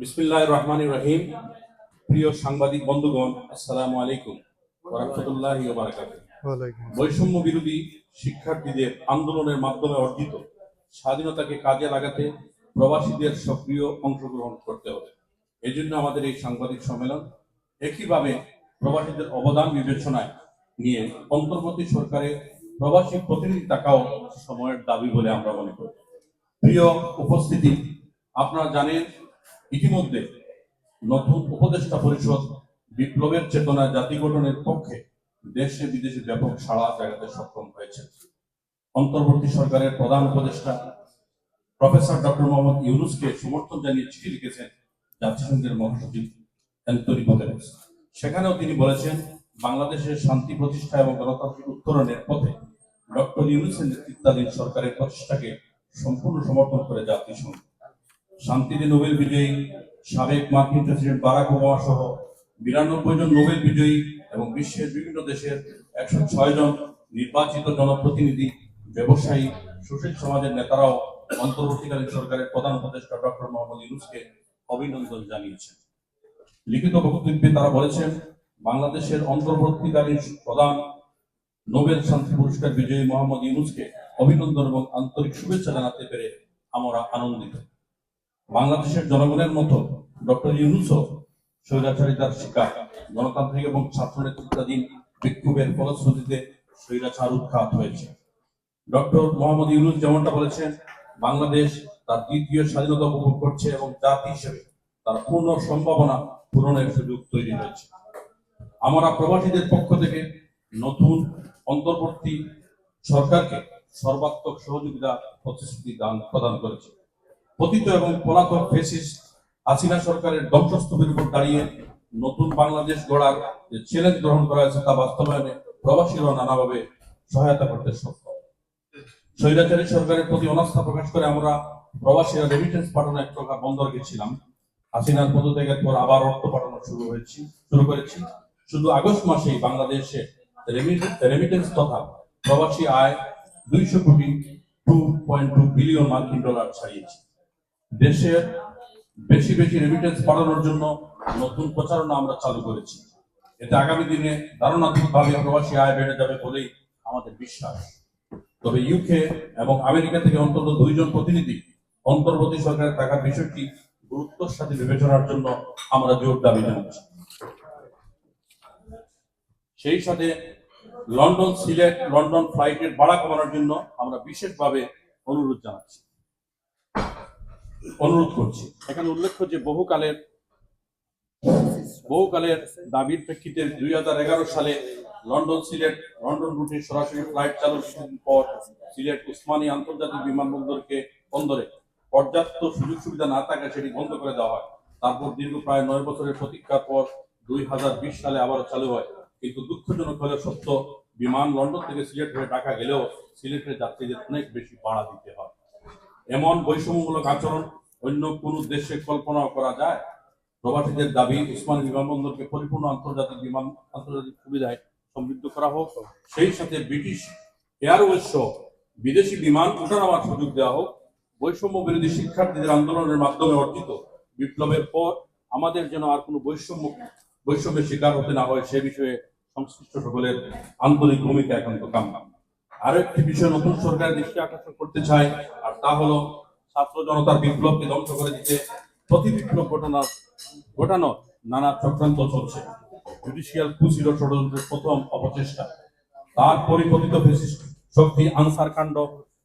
বিসমিল্লাহ রহমান রহিম। প্রিয় সাংবাদিক বন্ধুগণ আসসালামু আলাইকুম রহমতুল্লাহ বৈষম্য বিরোধী শিক্ষার্থীদের আন্দোলনের মাধ্যমে অর্জিত স্বাধীনতাকে কাজে লাগাতে প্রবাসীদের সক্রিয় অংশগ্রহণ করতে হবে। এই জন্য আমাদের এই সাংবাদিক সম্মেলন একইভাবে প্রবাসীদের অবদান বিবেচনায় নিয়ে অন্তর্বর্তী সরকারের প্রবাসী প্রতিনিধি থাকাও সময়ের দাবি বলে আমরা মনে করি। প্রিয় উপস্থিতি আপনারা জানেন ইতিমধ্যে নতুন উপদেষ্টা পরিষদ বিপ্লবের চেতনা জাতি গঠনের পক্ষে দেশে বিদেশে ব্যাপক সাড়া জাগাতে সক্ষম হয়েছে। অন্তর্বর্তী সরকারের প্রধান উপদেষ্টা প্রফেসর ডক্টর মোহাম্মদ ইউনুসকে সমর্থন জানিয়ে চিঠি লিখেছেন জাতিসংঘের মহাসচিব অ্যান্টনি গুতেরেস। সেখানেও তিনি বলেছেন, বাংলাদেশের শান্তি প্রতিষ্ঠা এবং গণতান্ত্রিক উত্তরণের পথে ডক্টর ইউনুসের নেতৃত্বাধীন সরকারের প্রচেষ্টাকে সম্পূর্ণ সমর্থন করে জাতিসংঘ। শান্তিতে নোবেল বিজয়ী সাবেক মার্কিন প্রেসিডেন্ট বারাক ওবামা সহ বিরানব্বই জন নোবেল বিজয়ী এবং বিশ্বের বিভিন্ন দেশের একশো ছয় জন নির্বাচিত জনপ্রতিনিধি, ব্যবসায়ী, সুশীল সমাজের নেতারাও অন্তর্বর্তীকালীন সরকারের প্রধান উপদেষ্টা ডক্টর মোহাম্মদ ইউনুসকে অভিনন্দন জানিয়েছেন। লিখিত বক্তব্যে তারা বলেছেন, বাংলাদেশের অন্তর্বর্তীকালীন প্রধান নোবেল শান্তি পুরস্কার বিজয়ী মোহাম্মদ ইউনুসকে অভিনন্দন এবং আন্তরিক শুভেচ্ছা জানাতে পেরে আমরা আনন্দিত। বাংলাদেশের জনগণের মতো ডক্টর ইউনুসও স্বৈরাচারিতার শিকার। গণতান্ত্রিক এবং ছাত্র নেতৃত্বাধীন বিক্ষোভের ফলশ্রুতিতে স্বৈরাচার উৎখাত হয়েছে। ডক্টর মোহাম্মদ ইউনুস যেমনটা বলেছেন, বাংলাদেশ তার দ্বিতীয় স্বাধীনতা উপভোগ করছে এবং জাতি হিসেবে তার পূর্ণ সম্ভাবনা পূরণের সুযোগ তৈরি হয়েছে। আমরা প্রবাসীদের পক্ষ থেকে নতুন অন্তর্বর্তী সরকারকে সর্বাত্মক সহযোগিতা, প্রতিশ্রুতি দান প্রদান করেছে। পতিত এবং পলাতক ফেসিস্ট হাসিনা সরকারের ধ্বংসস্তূপের উপর দাঁড়িয়ে নতুন বাংলাদেশ গড়ার যে চ্যালেঞ্জ গ্রহণ করা হয়েছে তা বাস্তবায়নে প্রবাসীরা নানাভাবে সহায়তা করতে সক্ষম। স্বৈরাচারী সরকারের প্রতি অনাস্থা প্রকাশ করে আমরা প্রবাসীরা রেমিটেন্স পাঠানো এক প্রকার বন্ধ রেখেছিলাম হাসিনার পদত্যাগের পর আবার অর্থ পাঠানো শুরু হয়েছে, শুরু করেছি। শুধু আগস্ট মাসেই বাংলাদেশে রেমিটেন্স তথা প্রবাসী আয় দুইশো কোটি টু পয়েন্ট টু বিলিয়ন মার্কিন ডলার ছাড়িয়েছে। দেশের বেশি বেশি রেমিটেন্স পাঠানোর জন্য নতুন প্রচারণা আমরা চালু করেছি। এতে আগামী দিনে ধারণাত্মকভাবে প্রবাসী আয় বেড়ে যাবে বলেই আমাদের বিশ্বাস। তবে ইউকে এবং আমেরিকা থেকে অন্তত দুইজন প্রতিনিধি অন্তর্বর্তী সরকারের থাকার বিষয়টি গুরুত্বের সাথে বিবেচনার জন্য আমরা জোর দাবি জানাচ্ছি। সেই সাথে লন্ডন সিলেট, লন্ডন ফ্লাইটের ভাড়া কমানোর জন্য আমরা বিশেষভাবে অনুরোধ জানাচ্ছি। অনুরোধ করছি। এখানে উল্লেখ্য যে বহুকালের বহুকালের দাবির প্রেক্ষিতে দুই হাজার এগারো সালে লন্ডন সিলেট, লন্ডন রুটে সরাসরি ফ্লাইট চালু কিছুদিন পর সিলেট উসমানী আন্তর্জাতিক বিমানবন্দরকে বন্দরে পর্যাপ্ত সুযোগ সুবিধা না থাকায় সেটি বন্ধ করে দেওয়া হয়। তারপর দীর্ঘ প্রায় নয় বছরের প্রতীক্ষার পর দুই হাজার বিশ সালে আবারও চালু হয়। কিন্তু দুঃখজনক হলে সত্য, বিমান লন্ডন থেকে সিলেট হয়ে ঢাকা গেলেও সিলেটের যাত্রীদের অনেক বেশি ভাড়া দিতে হয়। এমন বৈষম্যমূলক আচরণ অন্য কোন দেশে কল্পনাও করা যায়? প্রবাসীদের দাবি, উসমানী বিমানবন্দরকে পরিপূর্ণ আন্তর্জাতিক বিমান, আন্তর্জাতিক সুবিধায় সমৃদ্ধ করা হোক। সেই সাথে ব্রিটিশ এয়ারওয়েজ সহ বিদেশি বিমান ওঠানামার সুযোগ দেওয়া হোক। বৈষম্য বিরোধী শিক্ষার্থীদের আন্দোলনের মাধ্যমে অর্জিত বিপ্লবের পর আমাদের যেন আর কোনো বৈষম্য, বৈষম্যের শিকার হতে না হয়, সে বিষয়ে সংশ্লিষ্ট সকলের আন্তরিক ভূমিকা একান্ত কাম্য। আরও একটি বিষয় নতুন সরকারের দৃষ্টি আকর্ষণ করতে চায় আর তা হলো ছাত্র জনতার বিপ্লবকে ধ্বংস করে দিতে প্রতি বিপ্লব ঘটনা ঘটানো নানা চক্রান্ত চলছে। জুডিশিয়াল কু ছিল ষড়যন্ত্রের প্রথম অপচেষ্টা তার ফেসিস্ট শক্তি আনসার কাণ্ড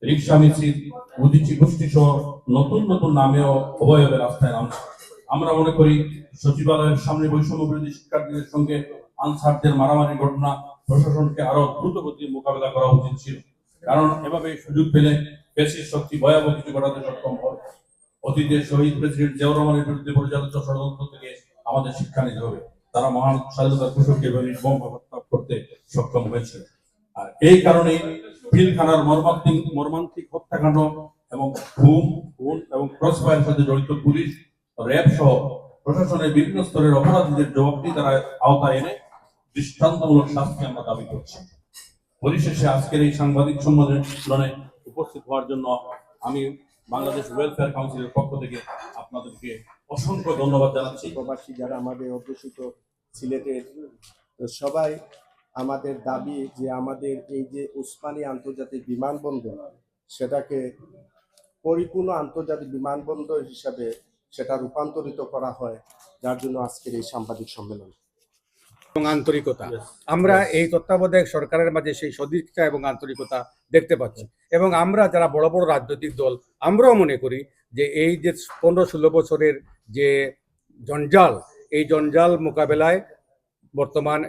রিক্সা মিছিল, উদিচি গোষ্ঠী সহ নতুন নতুন নামেও অবয়বে রাস্তায় নামছে। আমরা মনে করি সচিবালয়ের সামনে বৈষম্য বিরোধী শিক্ষার্থীদের সঙ্গে আনসারদের মারামারি ঘটনা প্রশাসনকে আরও দ্রুত গতির মোকাবেলা করা উচিত ছিল। কারণ এভাবে সুযোগ পেলে পেশির শক্তি, ভয়াবহ কিছু ঘটাতে সক্ষম হয় অতীতে শহীদ প্রেসিডেন্ট জিয়াউর রহমানের বিরুদ্ধে পরিচালিত ষড়যন্ত্র থেকে আমাদের শিক্ষা নিতে হবে। তারা মহান স্বাধীনতার কৃষককে এভাবে নির্মম করতে সক্ষম হয়েছিল আর এই কারণে পিলখানার মর্মান্তিক মর্মান্তিক হত্যাকাণ্ড এবং ঘুম খুন এবং ক্রসফায়ার সাথে জড়িত পুলিশ, র্যাব সহ প্রশাসনের বিভিন্ন স্তরের অপরাধীদের জবাবদি তারা আওতায় এনে দৃষ্টান্তমূলক শাস্তি আমরা দাবি করছি। পরিশেষে আজকের এই সাংবাদিক সম্মেলনে উপস্থিত হওয়ার জন্য আমি বাংলাদেশ ওয়েলফেয়ার কাউন্সিলের পক্ষ থেকে আপনাদেরকে অসংখ্য ধন্যবাদ জানাচ্ছি। প্রবাসী যারা আমাদের অধ্যুষিত সিলেটের, সবাই আমাদের দাবি যে আমাদের এই যে উসমানী আন্তর্জাতিক বিমানবন্দর, সেটাকে পরিপূর্ণ আন্তর্জাতিক বিমানবন্দর হিসাবে সেটা রূপান্তরিত করা হয়, যার জন্য আজকের এই সাংবাদিক সম্মেলন। এবং আন্তরিকতা। আমরা এই তত্ত্বাবধায়ক সরকারের মাঝে সেই সদিচ্ছা এবং আন্তরিকতা দেখতে পাচ্ছি। এবং আমরা যারা বড় বড় রাজনৈতিক দল আমরাও মনে করি যে এই যে পনেরো ষোলো বছরের যে জঞ্জাল এই জঞ্জাল মোকাবেলায় বর্তমান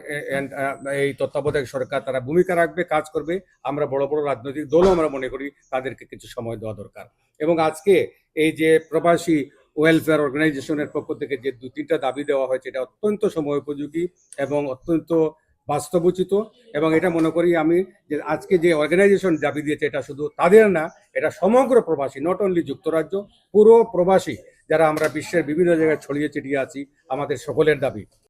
এই তত্ত্বাবধায়ক সরকার তারা ভূমিকা রাখবে কাজ করবে। আমরা বড় বড় রাজনৈতিক দলও আমরা মনে করি তাদেরকে কিছু সময় দেওয়া দরকার। এবং আজকে এই যে প্রবাসী ওয়েলফেয়ার অর্গানাইজেশনের পক্ষ থেকে যে দু তিনটা দাবি দেওয়া হয়েছে, এটা অত্যন্ত সময় উপযোগী এবং অত্যন্ত বাস্তবোচিত এবং এটা মনে করি আমি যে আজকে যে অর্গানাইজেশন দাবি দিয়েছে, এটা শুধু তাদের না, এটা সমগ্র প্রবাসী নট অনলি যুক্তরাজ্য, পুরো প্রবাসী যারা আমরা বিশ্বের বিভিন্ন জায়গায় ছড়িয়ে ছিটিয়ে আছি, আমাদের সকলের দাবি।